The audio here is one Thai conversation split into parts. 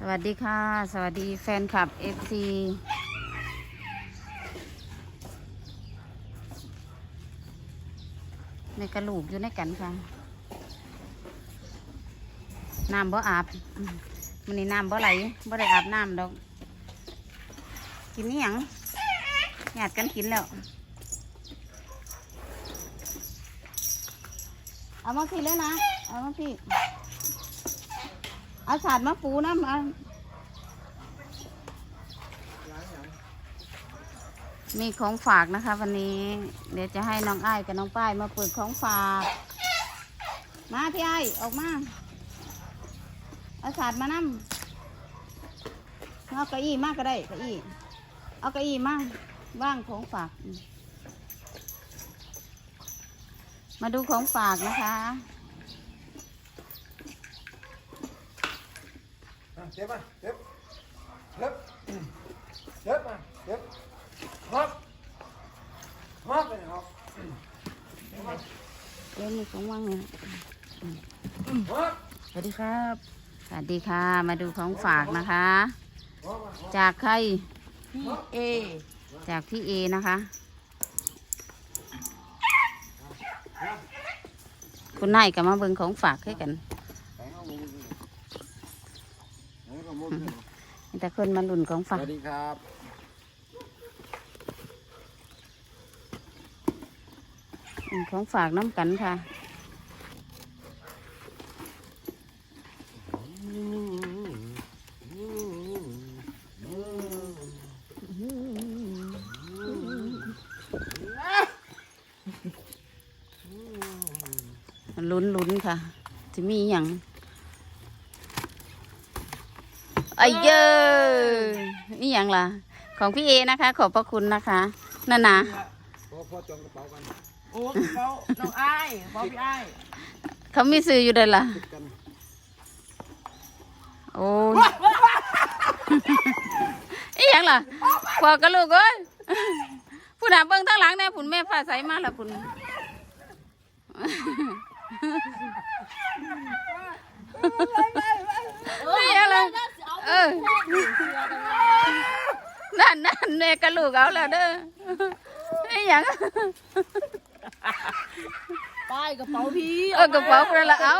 สวัสดีค่ะ สวัสดีแฟนคลับ FC ในกระลูกอยู่ในกันค่ะ น้ำบ่อาบมมันนี่น้ำบ่ไหลบ่ได้อาบน้ำดอก กินนี่ยังหยาดกันกินแล้ว เอามาพี่เลยนะ เอามาพี่ เอาสาดมาปูน้ำเอามีของฝากนะคะ วันนี้ เดี๋ยวจะให้น้องอ้ายกับน้องป้ายมาเปิดของฝาก มาพี่ไอ้ายออกมาเอาสาดมานั่เอาเก้าอี้มากก็ได้เก้าอี้เอาเก้าอี้มากว่างของฝาก มาดูของฝากนะคะ อะเจ็บมาเจ็บเจ็บอืมเจ็บมาเจ็บฮอกฮอกเลยฮอกเดี๋ยวมีของว่างเนี่ยฮอกสวัสดีครับ สวัสดีค่ะ มาดูของฝากนะคะฮอกมาฮอกจากใคร พี่เอ จากพี่เอนะคะ คุณนายก็มาเบิ่งของฝากให้กัน แตงเอามือแตงเอามือ มี แต่คนมาลุ่นของสฝากวัสดีครับลุ่นของฝากน้ำกันค่ะลุ้นลุ้นๆค่ะจะมีอย่าง ไอ้เยอะนี่อย่างล่ะ ของพี่เอนะคะ ขอบพระคุณนะคะนั่นนะพ่อพ่อจองกระเป๋ากันโอ้เขาน้องอ้ายเขาพี่อ้ายเขามีซื้ออยู่เด้อล่ะติดกันโอ้ยอีหยังล่ะพอกระลูกเอ้ยผู้หนาเบิ่งทั้งหลังแน่ผุนแม่ฟ้าใสมาละผุนอีหยังล่ะ เออนั่นนั่นแม่กระลูกเอาแล้วเด้ออีหยังป้ายกระเป๋าพี่เออกระเป๋าเปล่าละเอา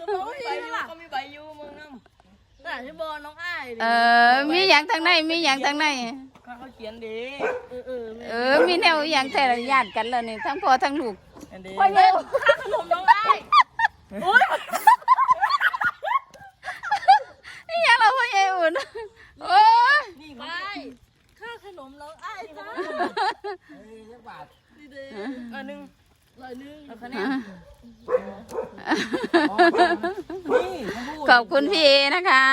กระเป๋าพี่ก็มีใบยูมึงนั่งน่ะที่บอน้องอ้ายเออ มีอย่างทางในมีอย่างทางในเขาเขาเขียนดีเออเออเออ มีแนวอหย่างแต่ละญาติกันแล้วนี่ทั้งพ่อทั้งลูกเขียนดีไปเร็วข้าขนมน้องอ้ายโอ้ย นี่ยังเราพ่อใหญ่อุ่นโอ้ย นี่ไป ข้าขนมน้องอ้ายค่ะเฮ้ยยักบาทดีดีอันหนึ่งร้อยหนึ่งแล้วคะแนนนี่ทั้งพูดขอบคุณพี่เอนะคะ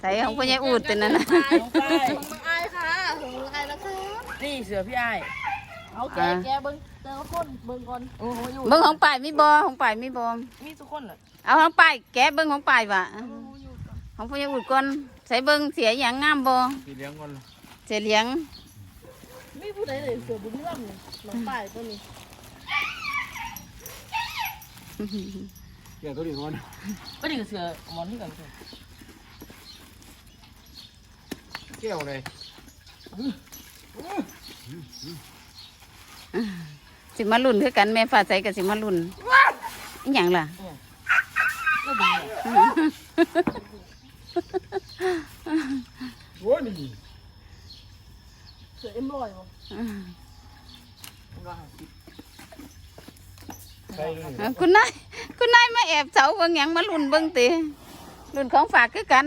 ใส่ของพ่อใหญ่อุ่นตัวนั้นนะน้องป้ายน้องอ้ายค่ะของน้องอ้ายนะคะนี่เสือพี่อ้ายเอาแกะแกะเบิ้งเจอคนเบิ้งก่อนโอ้โหอยู่เบิ้งของป่ายมีบอของป่ายมีบอมีทุกคนเหรอเอาของป่ายแกะเบิ้งของป่ายวะ ของพ่อใหญ่อุ่นก่อนใส่เบิ้งเสียอย่างงามบอสีเหลี้ยงก่อนเสียเหลียงไม่ผู้ใดเลยเสือบุญร่ำเนี่ยน้องป้ายตัวนี้เกี่ยวตัวนี้ก่อนก็ดีกับเสือหมอนที่กันเสือเกี่ยวเลยสิมาลุ่นคือกันแม่ฟ้าใสกับสิมาลุ่นอหย่างล่ะ ก็ดี โอ้ยนี่ เสือเอ็มรอยมั้งร้อยห้าสิบใส่เลยเอ้าคุณนายคุณนายมาแอบเสาเบิ่งหยังมาลุ่นเบิ่งติลุ่นของฝากคือกัน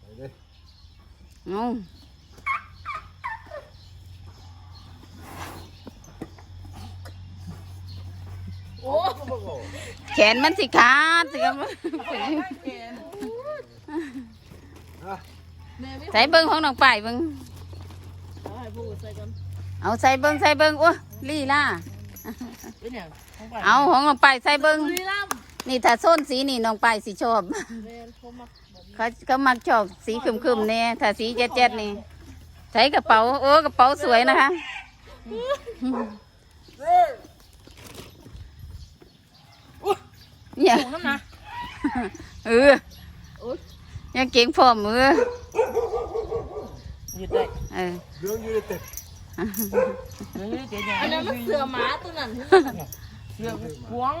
ใส่เลยเอาโอ้แขนมันสิขาดสิครับแกนอะแม่ไม่ ใส่เบิ่งของน้องป่ายเบิ่งเอาให้พูดใส่กันเอาใส่เบิ่งใส่เบิ่งโอ้ลี่ล่ะเป็นอย่างของไปเอาของน้องป่ายใส่เบิ่งบุรีรัมย์นี่ถ้าโซนสีนี่น้องป่ายสิชอบ แม่เขามักแบบนี้เขาเขามักชอบสีครึมๆเนี่ยถ้าสีแจ๊ดๆนี่ใส่กระเป๋าโอ้กระเป๋าสวยนะคะเฮ้ยเนี่ยสูงน้ำนะ เออโอ๊ ยยังเก่งพร้อมมือหยุดได้เออเรื่องยูไนเต็ดเฮ้ยเดี๋ยวอันนั้นมันเสือหมาตัวนั้นเสือกวาง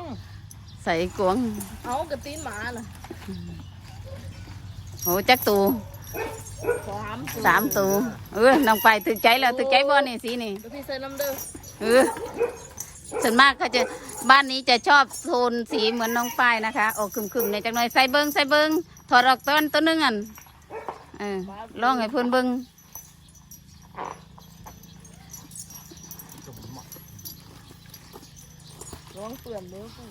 ใส่กวงเอากระตีนหมาน่ะโหจักตูสามสามตูเออน้องไปถึกใจแล้วถึกใจบ่นี่สีนี่แล้วพี่เซอร์น้ำเด้อเออส่วนมากเขาจะบ้านนี้จะชอบโทนสีเหมือนน้องป้ายนะคะ ออกคึมๆในอยจังหน่อยใส่เบิงใส่เบิง ถอดออกต้นต้นหนึงอันเออลองให้เพื่อนเบิงร้องเปื่อนเด้อกู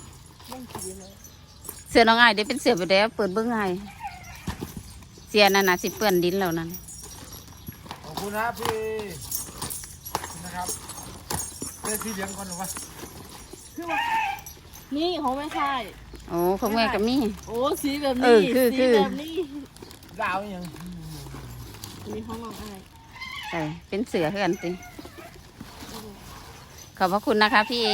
ม่งขีเลยเสือน้องอ้ายเดี๋ยวเป็นเสือไปแล้วเปิดเบิงให้เสียนั่นน่ะสิเปื้อนดินแล้วนั่นขอบคุณนะพี่นะครับเป็นสีเหลืองก่อนหรือวะนี่ของแม่ค่าย โอ้ของแม่ก็มี โอ้สีแบบเอนี้อคือสีคือแบบนี้ดาวยังมีห้องน้องอ้ายใส่เป็นเสือเพื่อนสิขอบพระคุณนะคะ พี่เอ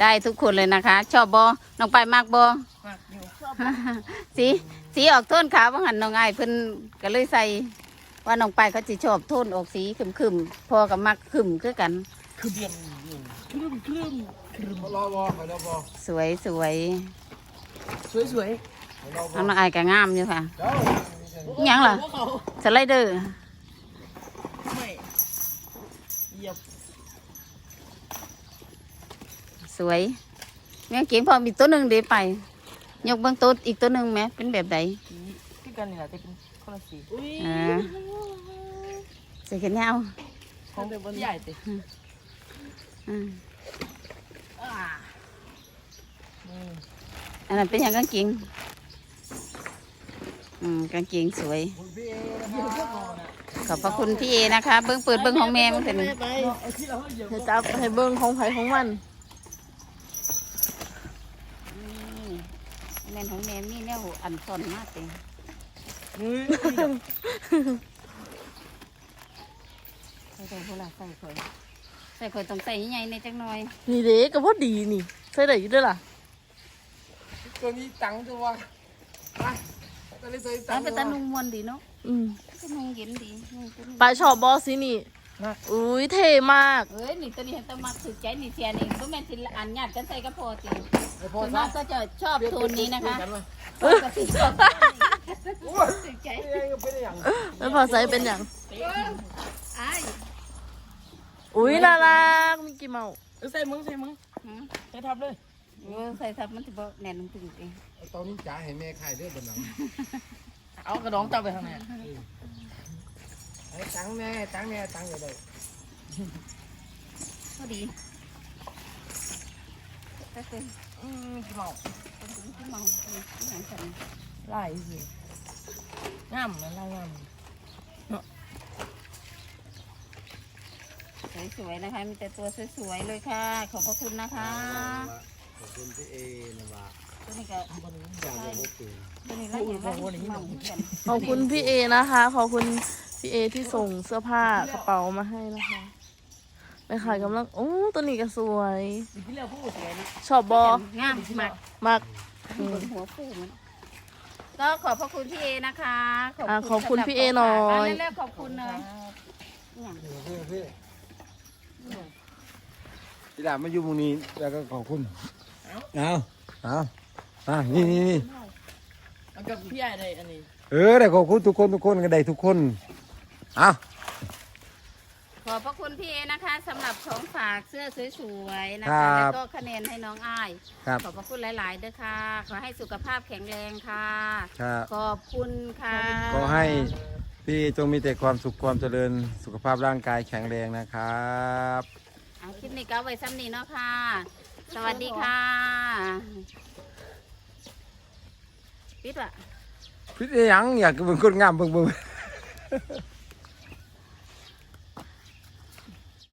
ได้ทุกคนเลยนะคะ ชอบบอน้องไปายมากบอ มากอยู่ชอบสีสีออกโทนขาวบางหันน้องไอ้ายเพิ่นก็เลยใส่ว่าน้องไปายเขาจะชอบโทนออกสีขึมขึมๆพอกับมักขึมคือกัน คือเบียงครึ่มครึ่มครึ่มรอบอไปรอบอสวยสวย สวยสวยไปรอบอน้องไอ้ายก็งามอยู่ค่ะเดี๋ยวอิหยังล่ะพวกเขาสไลเดอร์ไม่เหยียบสวยแม่เก่งพอมีตัวหนึ่งเดี๋ยวไป ยกเบื้องต้นอีกตัวหนึ่งไหมเป็นแบบใดสีคือกันนี่แหละแต่เป็นคนละสีอุ้ยอ่าใส่แขนยาวของเด็กบนใหญ่ติอืมอ่า อันนั้นเป็นอย่างกางเกงอืมกางเกงสวยคุณพี่เอนะเหยียบพวกเขาน่ะขอบพระคุณพี่เอนะคะ เบื้องเปิดเบื้องของแม่มันเป็นไปไปให้จับให้เบิ้งของไผของมันแม่นของแม่นี่เนี่ยอันซอนมากเลยอุ้ยใส่ใส่พวกเราใส่ข่อยใส่ข่อยต้องใส่ใหญ่ๆในจังหน่อย นี่เด็กก็พอดีนี่ ใส่ได้อยู่ด้วยล่ะ ตัวนี้ตังค์ตัวไปตัวนี้ตัวนี้ตัตางค์เป็นตานุ่มมวนดีเนาะอืมก็นุ่งเย็นดีนุ่งตัวนี้ปลาชอบบอสินี่อุ้ยเท่มากเอ้ยนี่ตัวนี้เห็นตัวมักสุดใจนี่เสียนี่ก็แม่นสิอันญาติกันใส่ก็พอสิไอ้พ่อส่วนซะมากก็จะชอบโทนนี้นะคะกันเลยปกติชอบสุดใจไอ้ยังเป็นอย่างแล้วพอใส่เป็นอย่างไอ้ายอุ้ยน่ารักมิกกี้เมาส์เออใส่มึงใส่มึงหืมใส่ทับเลย เออใส่ทับมันจะบ่แน่นลงถึงเองไอ้ตอนนี้จ๋าเห็นแม่ขายเรื่องแบบนั้นเอากระดองจับไปทางไหนไอ้ตังค์แน่ตังค์แน่ตังค์อย่าได้พอดีก็คืออืมมิกกี้เมาส์คนถึงที่เมาที่หนังสันไล่สิงามนะไล่งามสวยๆนะคะ มีแต่ตัวสวยๆเลยค่ะ ขอบพระคุณนะคะ ขอบคุณพี่เอนะว่าตัวนี้ก็อยากจะพบตัวตัวนี้ละเอียดมากเมาเหมือนกันขอบคุณพี่เอนะคะ ขอบคุณพี่เอที่ส่งเสื้อผ้ากระเป๋ามาให้นะคะไปขายกำลังโอ้ตัวนี้ก็สวย ที่เราพูดสวยนะชอบบองามมากมากบนหัวฟูมันก็ขอบพระคุณพี่เอนะคะอะขอบคุณสำหรัพี่เอหน่อยเร็วๆขอบคุณเลยเนี่ยพี่ พี่พี่ดามาอยู่มุมนี้แล้วก็ขอบคุณเอาเอาอะนี่นี่นี่มันกับพี่ใหญ่เลยอันนี้เออได้ขอบคุณทุกคนทุกคนก็ได้ทุกคนเอาขอบพระคุณพี่เอนะคะสำหรับของฝากเสื้อสวยๆนะครัคะบแล้วก็คะแนนให้น้องอ้ายครับขอบพระคุณหลายๆด้วยค่ะ ขอให้สุขภาพแข็งแรงค่ะ ครับขอบคุณค่ะขอให้พี่จงมีแต่ความสุขความเจริญสุขภาพร่างกายแข็งแรงนะครับ เอาคลิปนี้ก็ไว้ซ้ำนี้เนาะค่ะ สวัสดีค่ะ ปิดละพี่ยังอยากเป็นคนงามเบิ่งเบิ่ง